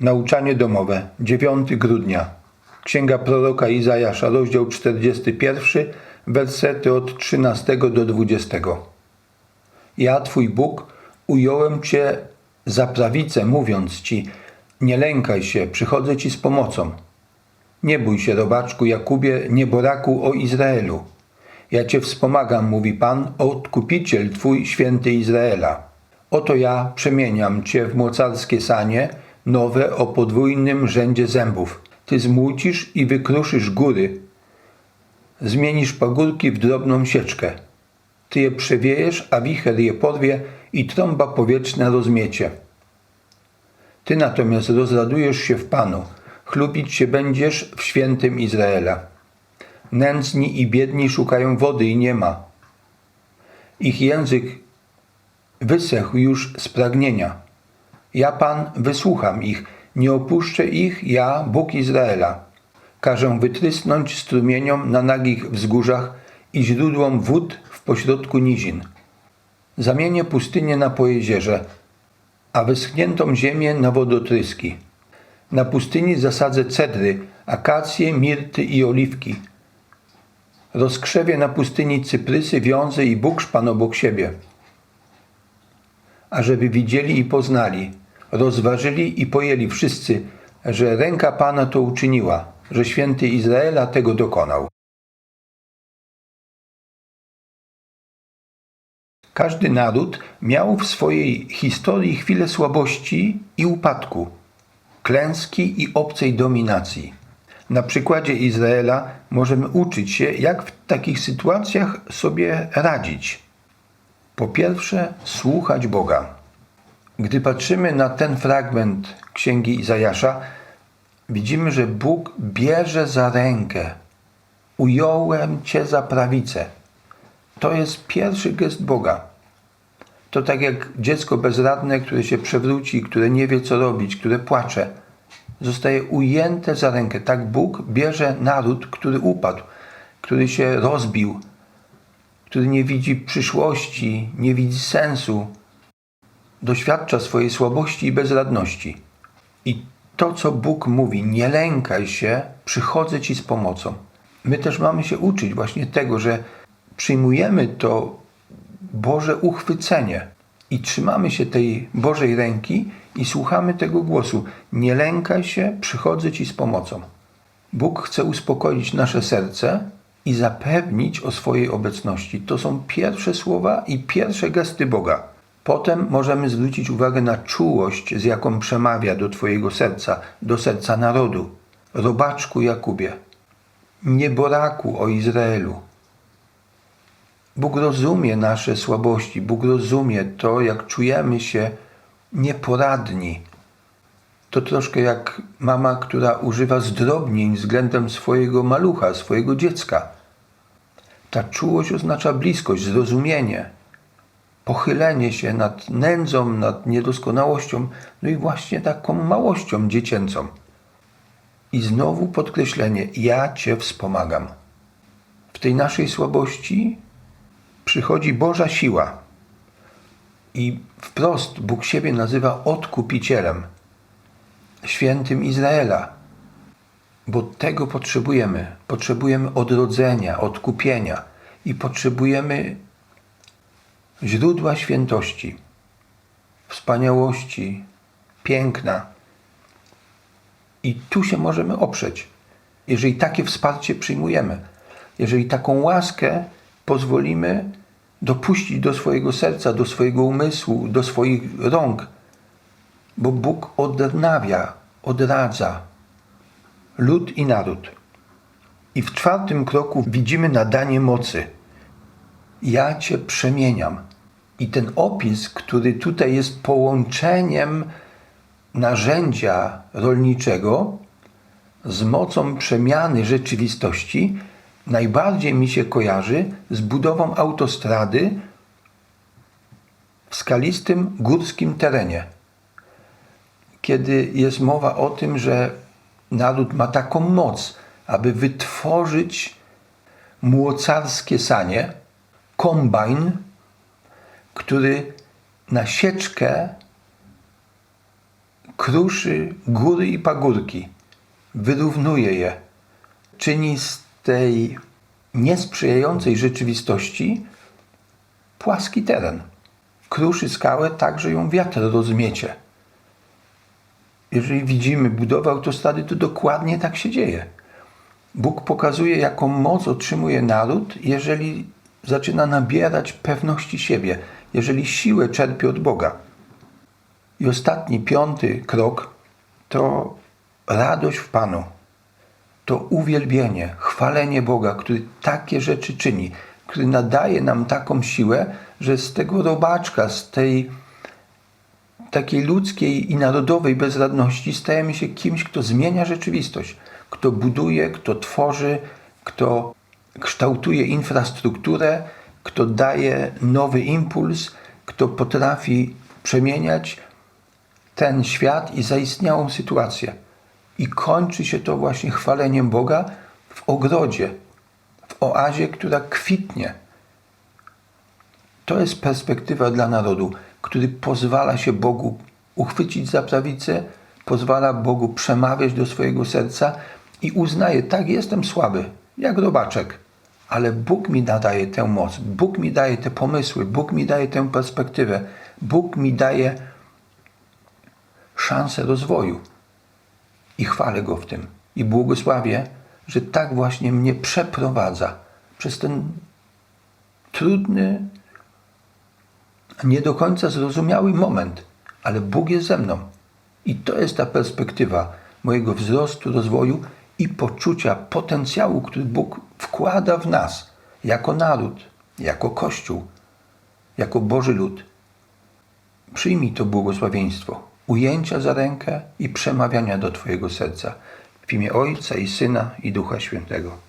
Nauczanie domowe, 9 grudnia. Księga proroka Izajasza, rozdział 41, wersety od 13 do 20. Ja, Twój Bóg, ująłem Cię za prawicę, mówiąc Ci, nie lękaj się, przychodzę Ci z pomocą. Nie bój się, robaczku Jakubie, nieboraku o Izraelu. Ja Cię wspomagam, mówi Pan, odkupiciel Twój, święty Izraela. Oto ja przemieniam Cię w mocarskie sanie, nowe o podwójnym rzędzie zębów. Ty zmucisz i wykruszysz góry, zmienisz pagórki w drobną sieczkę. Ty je przewiejesz, a wicher je porwie i trąba powietrzna rozmiecie. Ty natomiast rozradujesz się w Panu, chlubić się będziesz w świętym Izraela. Nędzni i biedni szukają wody i nie ma. Ich język wysechł już z pragnienia. Ja, Pan, wysłucham ich, nie opuszczę ich, ja, Bóg Izraela. Każę wytrysnąć strumieniom na nagich wzgórzach i źródłom wód w pośrodku nizin. Zamienię pustynię na pojezierze, a wyschniętą ziemię na wodotryski. Na pustyni zasadzę cedry, akacje, mirty i oliwki. Rozkrzewię na pustyni cyprysy, wiązy i bukszpan obok siebie. Ażeby widzieli i poznali, rozważyli i pojęli wszyscy, że ręka Pana to uczyniła, że święty Izraela tego dokonał. Każdy naród miał w swojej historii chwilę słabości i upadku, klęski i obcej dominacji. Na przykładzie Izraela możemy uczyć się, jak w takich sytuacjach sobie radzić. Po pierwsze, słuchać Boga. Gdy patrzymy na ten fragment księgi Izajasza, widzimy, że Bóg bierze za rękę. Ująłem cię za prawicę. To jest pierwszy gest Boga. To tak jak dziecko bezradne, które się przewróci, które nie wie co robić, które płacze, zostaje ujęte za rękę. Tak Bóg bierze naród, który upadł, który się rozbił, który nie widzi przyszłości, nie widzi sensu, doświadcza swojej słabości i bezradności. I to, co Bóg mówi, nie lękaj się, przychodzę Ci z pomocą. My też mamy się uczyć właśnie tego, że przyjmujemy to Boże uchwycenie i trzymamy się tej Bożej ręki i słuchamy tego głosu. Nie lękaj się, przychodzę Ci z pomocą. Bóg chce uspokoić nasze serce i zapewnić o swojej obecności. To są pierwsze słowa i pierwsze gesty Boga. Potem możemy zwrócić uwagę na czułość, z jaką przemawia do Twojego serca, do serca narodu. Robaczku Jakubie, nieboraku o Izraelu. Bóg rozumie nasze słabości, Bóg rozumie to, jak czujemy się nieporadni. To troszkę jak mama, która używa zdrobnień względem swojego malucha, swojego dziecka. Ta czułość oznacza bliskość, zrozumienie, pochylenie się nad nędzą, nad niedoskonałością, no i właśnie taką małością dziecięcą. I znowu podkreślenie: Ja Cię wspomagam. W tej naszej słabości przychodzi Boża siła. I wprost Bóg siebie nazywa odkupicielem, świętym Izraela, bo tego potrzebujemy. Potrzebujemy odrodzenia, odkupienia i potrzebujemy źródła świętości, wspaniałości, piękna. I tu się możemy oprzeć, jeżeli takie wsparcie przyjmujemy, jeżeli taką łaskę pozwolimy dopuścić do swojego serca, do swojego umysłu, do swoich rąk, bo Bóg odnawia, odradza lud i naród. I w czwartym kroku widzimy nadanie mocy. Ja Cię przemieniam. I ten opis, który tutaj jest połączeniem narzędzia rolniczego z mocą przemiany rzeczywistości, najbardziej mi się kojarzy z budową autostrady w skalistym górskim terenie. Kiedy jest mowa o tym, że naród ma taką moc, aby wytworzyć młocarskie sanie, kombajn, który na sieczkę kruszy góry i pagórki, wyrównuje je, czyni z tej niesprzyjającej rzeczywistości płaski teren. Kruszy skałę tak, że ją wiatr rozmiecie. Jeżeli widzimy budowę autostrady, to dokładnie tak się dzieje. Bóg pokazuje, jaką moc otrzymuje naród, jeżeli zaczyna nabierać pewności siebie, jeżeli siłę czerpie od Boga. I ostatni, piąty krok to radość w Panu. To uwielbienie, chwalenie Boga, który takie rzeczy czyni, który nadaje nam taką siłę, że z tego robaczka, z tej takiej ludzkiej i narodowej bezradności stajemy się kimś, kto zmienia rzeczywistość, kto buduje, kto tworzy, kto kształtuje infrastrukturę, kto daje nowy impuls, kto potrafi przemieniać ten świat i zaistniałą sytuację. I kończy się to właśnie chwaleniem Boga w ogrodzie, w oazie, która kwitnie. To jest perspektywa dla narodu, który pozwala się Bogu uchwycić za prawicę, pozwala Bogu przemawiać do swojego serca i uznaje, tak, jestem słaby, jak robaczek, ale Bóg mi nadaje tę moc, Bóg mi daje te pomysły, Bóg mi daje tę perspektywę, Bóg mi daje szansę rozwoju i chwalę Go w tym. I błogosławię, że tak właśnie mnie przeprowadza przez ten trudny, nie do końca zrozumiały moment, ale Bóg jest ze mną. I to jest ta perspektywa mojego wzrostu, rozwoju i poczucia potencjału, który Bóg wkłada w nas jako naród, jako Kościół, jako Boży lud. Przyjmij to błogosławieństwo, ujęcia za rękę i przemawiania do Twojego serca w imię Ojca i Syna i Ducha Świętego.